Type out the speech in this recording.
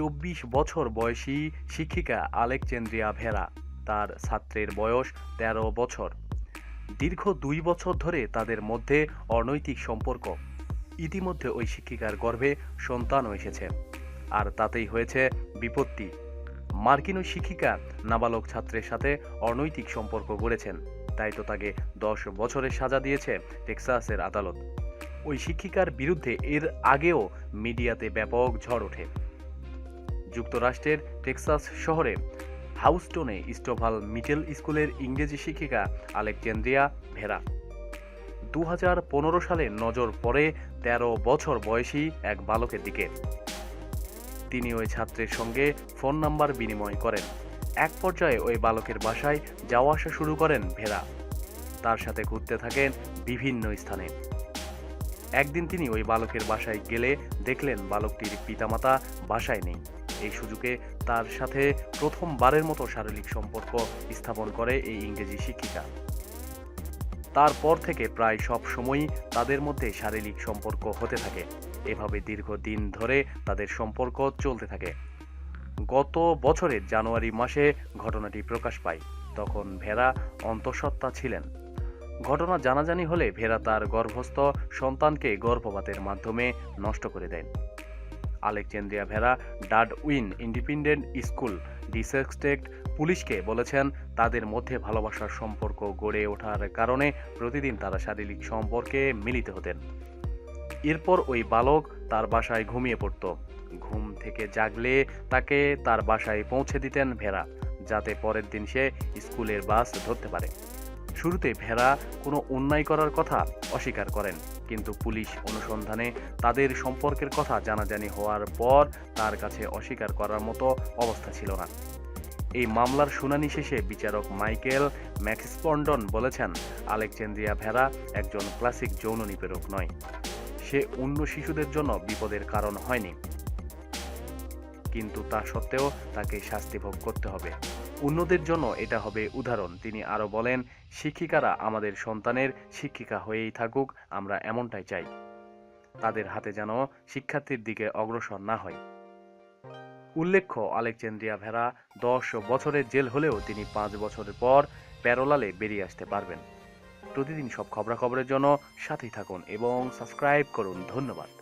চব্বিশ বছর বয়সী শিক্ষিকা আলেকচেন্দ্রিয়া ভেরা। তার ছাত্রের বয়স তেরো বছর। দীর্ঘ দুই বছর ধরে তাদের মধ্যে অনৈতিক সম্পর্ক। ইতিমধ্যে ওই শিক্ষিকার গর্ভে সন্তানও এসেছে। আর তাতেই হয়েছে বিপত্তি। মার্কিন ওই শিক্ষিকা নাবালক ছাত্রের সাথে অনৈতিক সম্পর্ক গড়েছেন। তাই তো তাকে দশ বছরের সাজা দিয়েছে টেক্সাসের আদালত। ওই শিক্ষিকার বিরুদ্ধে এর আগেও মিডিয়াতে ব্যাপক ঝড় ওঠে। যুক্তরাষ্ট্রের টেক্সাস শহরে হাউস্টোনে স্টোভাল মিডল স্কুলের ইংরেজি শিক্ষিকা আলেকজেন্দ্রিয়া ভেরা। দু হাজার পনেরো সালে নজর পড়ে ১৩ বছর বয়সী এক বালকের দিকে। তিনি ওই ছাত্রের সঙ্গে ফোন নাম্বার বিনিময় করেন। এক পর্যায়ে ওই বালকের বাসায় যাওয়া আসা শুরু করেন ভেরা। তার সাথে ঘুরতে থাকেন বিভিন্ন স্থানে। একদিন তিনি ওই বালকের বাসায় গেলে দেখলেন বালকটির পিতামাতা বাসায় নেই। এই সুযোগে তার সাথে প্রথমবারের মতো শারীরিক সম্পর্ক স্থাপন করে এই ইংরেজি শিক্ষিকা। তারপর থেকে প্রায় সব সময়ই তাদের মধ্যে শারীরিক সম্পর্ক হতে থাকে। এভাবে দীর্ঘদিন ধরে তাদের সম্পর্ক চলতে থাকে। গত বছরের জানুয়ারি মাসে ঘটনাটি প্রকাশ পায়। তখন ভেরা অন্তঃসত্ত্বা ছিলেন। ঘটনা জানাজানি হলে ভেরা তার গর্ভস্থ সন্তানকে গর্ভপাতের মাধ্যমে নষ্ট করে দেন। আলেকচেন্দ্রিয়া ভেরা ডাড উইন ইন্ডিপেন্ডেন্ট স্কুল ডিসেক্সটেক্ট পুলিশকে বলেছেন তাদের মধ্যে ভালোবাসার সম্পর্ক গড়ে ওঠার কারণে প্রতিদিন তারা শারীরিক সম্পর্কে মিলিত হতেন। এরপর ওই বালক তার বাসায় ঘুমিয়ে পড়ত। ঘুম থেকে জাগলে তাকে তার বাসায় পৌঁছে দিতেন ভেরা যাতে পরের দিন সে স্কুলের বাস ধরতে পারে। শুরুতে ভেরা কোনো অন্যায় করার কথা অস্বীকার করেন। কিন্তু পুলিশ অনুসন্ধানে তাদের সম্পর্কের কথা জানাজানি হওয়ার পর তার কাছে অস্বীকার করার মতো অবস্থা ছিল না। এই মামলার শুনানি শেষে বিচারক মাইকেল ম্যাক্সপন্ডন বলেছেন আলেকচেন্দ্রিয়া ভেড়া একজন ক্লাসিক যৌন নিপীড়ক নয়। সে অন্য শিশুদের জন্য বিপদের কারণ হয়নি। কিন্তু তা সত্ত্বেও তাকে শাস্তি ভোগ করতে হবে। অন্যদের জন্য এটা হবে উদাহরণ। তিনি আরও বলেন, শিক্ষিকারা আমাদের সন্তানের শিক্ষিকা হয়েই থাকুক, আমরা এমনটাই চাই। তাদের হাতে যেন শিক্ষার্থীর দিকে অগ্রসর না হয়। উল্লেখ্য আলেকচেন্দ্রিয়া ভেরা দশ বছরের জেল হলেও তিনি পাঁচ বছরের পর প্যারোলালে বেরিয়ে আসতে পারবেন। প্রতিদিন সব খবরাখবরের জন্য সাথেই থাকুন এবং সাবস্ক্রাইব করুন। ধন্যবাদ।